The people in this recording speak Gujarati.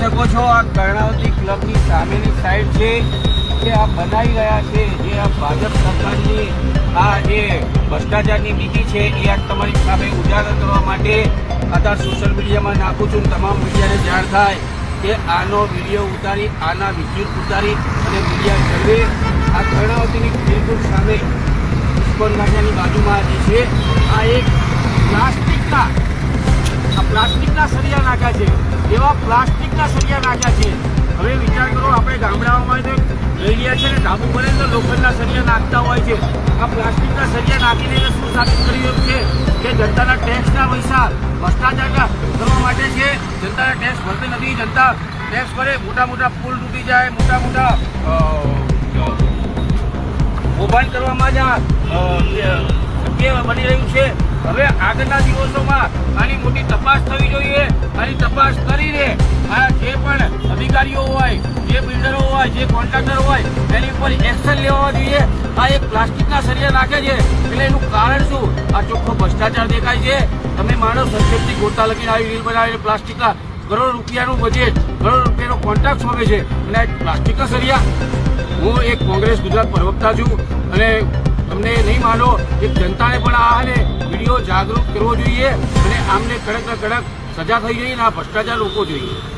શકો છો આ કર્ણાવતી ક્લબની સામેની સાઈડ છે, જે આ બનાવી રહ્યા છે, જે આ ભાજપ સરકારની આ જે ભ્રષ્ટાચારની નીતિ છે, એ આ તમારી સામે ઉજાગર કરવા માટે અત્યારે સોશિયલ મીડિયામાં નાખું છું. તમામ મીડિયાને જાણ થાય કે આનો વીડિયો ઉતારી, આના વિદ્યુત ઉતારી અને મીડિયા સર્વે આ કર્ણાવતીની બિલકુલ સામે પુષ્પન બાજુમાં જે છે. આ એક પ્લાસ્ટિકના પ્લાસ્ટિકના સળિયા નાખ્યા છે. એવા પ્લાસ્ટિકના સળિયા નાખ્યા છે. હવે વિચાર કરો, આપણે ગામડાઓમાં તો લઈ રહ્યા છે ને, ધાબુ બને તો લોખંડના સળિયા નાખતા હોય છે. આ પ્લાસ્ટિકના સળિયા નાખીને શું સાબિત કરી રહ્યું છે કે જનતાના ટેક્સના પૈસા ભ્રષ્ટાચાર કરવા માટે છે. જનતાના ટેક્સ ભરતી નથી. જનતા ટેક્સ ભરે, મોટા મોટા પુલ તૂટી જાય, મોટા મોટા મોબાઈલ કરવામાં જ બની રહ્યું છે. હવે આગળના દિવસોમાં આની મોટી તપાસ થવી જોઈએ. આની તપાસ કરીને આ જે પણ અધિકારીઓ હોય, જે બિલ્ડરો હોય, જે કોન્ટ્રાક્ટર હોય, એની ઉપર એક્શન લેવા જોઈએ. આ એક પ્લાસ્ટિકના સરિયા નાખે છે. એટલે એનું કારણ શું? આ ચોખ્ખો ભ્રષ્ટાચાર દેખાય છે. તમે માનો સંક્ષેપથી ગોતા લગીને આવી રીલ બનાવીને પ્લાસ્ટિકના કરોડ રૂપિયાનું બજેટ કરોડ રૂપિયાનો કોન્ટ્રાક્ટ સોંપે છે. અને પ્લાસ્ટિકના સરિયા હું એક કોંગ્રેસ ગુજરાત પ્રવક્તા છું. અને તમને નહીં માનો કે જનતાને પણ આ અને વીડિયો જાગૃત કરવો જોઈએ અને આમને કડક કડક સજા થઈ જોઈએ અને આ ભ્રષ્ટાચાર રોકવો જોઈએ.